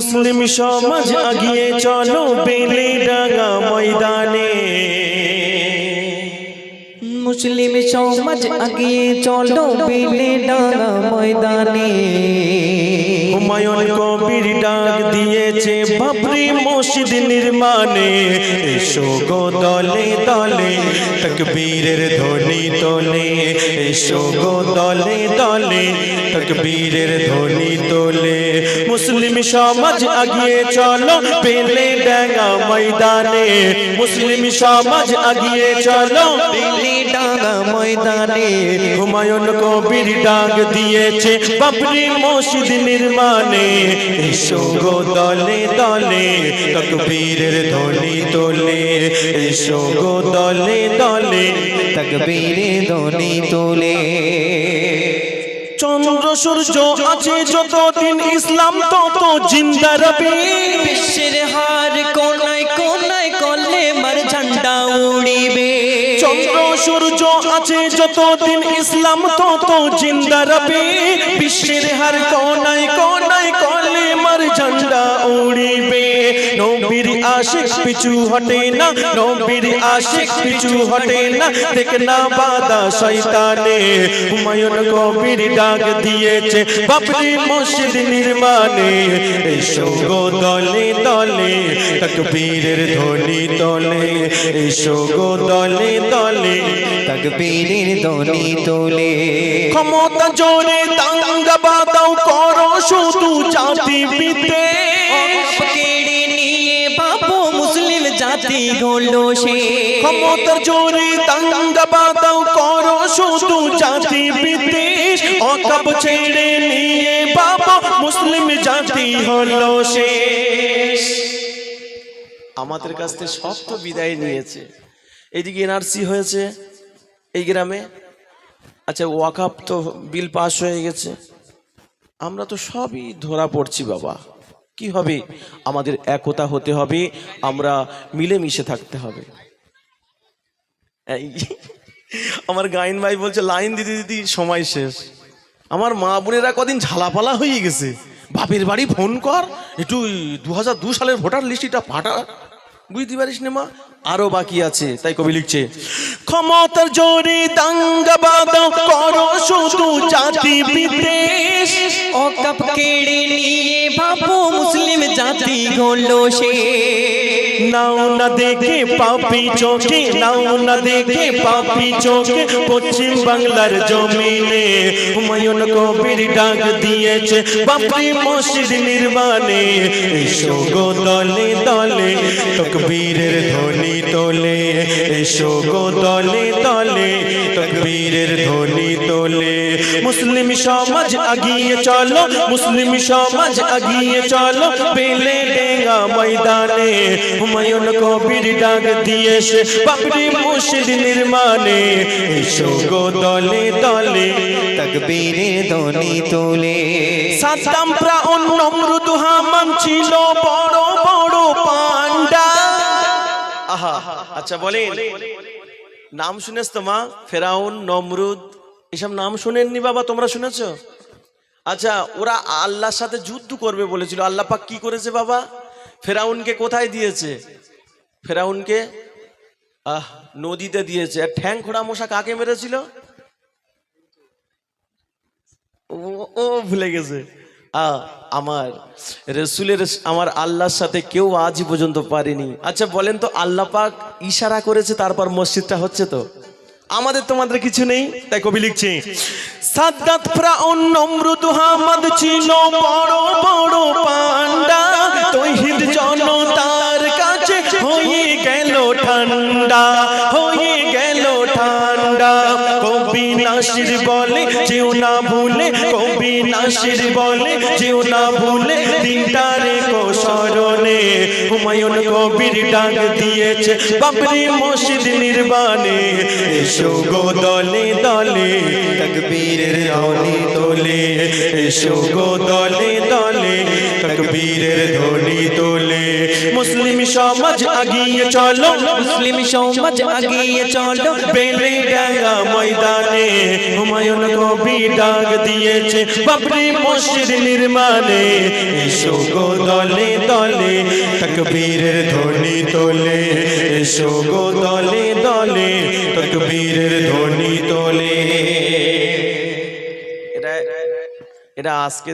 মুসলিম সমাজ আগিয়ে চলো বেলে ডাঙা ময়দানে। মুসলিম সমাজ আগিয়ে চলো বেলে ডাঙা ময়দানে। হুমায়ুন কবির ডাক দিয়েছে বাবরি মসজিদ নির্মাণে এসো গো দলে দলে, তকবীরের ধ্বনি তোলে। এসো গো দলে দলে, তকবীরের ধ্বনি তোলে। মুসলিম সমাজ আগিয়ে চলো পেলে ডাঙ্গা ময়দানে। মুসলিম সমাজ আগিয়ে চলো বেলে ডাঙা ময়দানে। হুমায়ুন কবির ডাক দিয়েছে বাবরি মসজিদ নির্মাণে। এসো গো দলে দলে তকবীরের ধ্বনি তোলে এসো গো দলে দলে তকবীরে ধ্বনি তোলে চন্দ্র সূর্য আছে যতদিন ইসলাম তত জিন্দা রবে। বিশ্বের হার কোনায় কোনায় কলে মার ঝান্ডা উড়িবে। চন্দ্র সূর্য আছে যতদিন ইসলাম তত জিন্দা রবে। বিশ্বের হার কোনায় কোনায় ঝান্ডা উড়িবে। নবীর আশিক পিছু হটে না নবীর আশিক পিছু হটে না দেখ না বাদা শয়তানে। হুমায়ুন কবির ডাক দিয়েছে বাবরি মসজিদ নির্মাণে। এসো গো দলে দলে তকবীরের ধ্বনি তোলে। এসো গো দলে দলে তকবীরের ধ্বনি তোলে। ক্ষমতা জোরে দাঙ্গা বাদাও করো শুধু জাতি বিদ্বেষ আমাদের কাছ থেকে সব তো বিদায় নিয়েছে। এইদিকে এনআরসি হয়েছে এই গ্রামে। আচ্ছা ওয়াকাপ তো বিল পাস হয়ে গেছে। আমরা তো সবই ধরা পড়ছি বাবা। কি হবে? আমাদের একতা হতে হবে, আমরা মিলেমিশে থাকতে হবে। আমার গাইন ভাই বলছে, লাইন দিতে দিতে সময় শেষ। আমার মা বোনেরা কদিন ঝালাপালা হয়ে গেছে। বাপের বাড়ি ফোন কর, একটু দু হাজার দু সালের ভোটার লিস্টটা ফাটা বুঝতে পারিস না মা? আরও বাকি আছে। তাই কবি লিখছে ক্ষমতার জোরে দাঙ্গা বাদা করো শুধু জাতি বিদ্বেষ। অকাপ কেড়ে নিয়ে বাপু মুসলিম জাতি হলো সে নাও না দেখে পাপি চোখে, নাও না দেখে পাপি চোখে, পশ্চিম বাংলার জমিনে হুমায়ুন কবির ডাক দিয়েছে বাপরি মসজিদ নির্মাণে, এসো গো দলে দলে, তকবীরের ধ্বনি তোলে, এসো গো দলে দলে, তকবীরের ধ্বনি তোলে। মুসলিম সমাজ আগিয়ে চলো, মুসলিম সমাজ আগিয়ে চলো, পেলে ময়দানে হুমায়ুন কবির ডাক দিয়েছে বাবরি মসজিদ নির্মাণে। এসো গো দলে দলে, তকবীরে ধ্বনি তোলে। সাদ্দাম প্রাউন নমরুদ হামান ছিল বড় বড় পান্ডা আহা আচ্ছা বলেন। নাম শুনেছ তো মা? ফেরাউন, নমরুদ, এসব নাম শুনেননি বাবা, তোমরা শুনেছ? আচ্ছা ওরা আল্লাহর সাথে যুদ্ধ করবে বলেছিল, আল্লাহ পাক কি করেছে বাবা? ফেরাউনকে কোথায় দিয়েছে? ফেরাউনকে, আহ, নদীতে দিয়েছে। আর ঠ্যাং খোড়া মশা কাকে মেরেছিল? ও ভুলে গেছে। আমার রসুলের, আমার আল্লাহর সাথে কেউ আজই পর্যন্ত পারেনি। আচ্ছা বলেন তো, আল্লাহ পাক ইশারা করেছে, তারপর মসজিদটা হচ্ছে তো? আমাদের তোমাদের কিছু নেই? তাই কবি লিখছে, সাদ্দাত ফ্রাউন, নমরুদ হামাদ ছিল বড় বড় পান্ডা বলে, যেও না ভুলে কবি নাসির বলে, যেও না ভুলে দিনটা রেখো স্মরণে হুমায়ুন কবির ডাক দিয়েছে বাবরি মসজিদ নির্মাণে। এসো গো দলে দলে, তকবীরের ধ্বনি তোলে। এসো গো দলে দলে, তকবীরের ধ্বনি তোলে। মুসলিম সমাজ আগিয়ে চলো, মুসলিম সমাজ আগিয়ে চলো, বেলে ডাঙ্গা ময়দানে। কবি ডাক দিয়েছে, বাবরি মসজিদ নির্মাণে। এসো গো দলে দলে, তকবীরের ধ্বনি তোলে। এসো গো দলে দলে, তকবীরের ধ্বনি তোলে। এটা এটা আজকে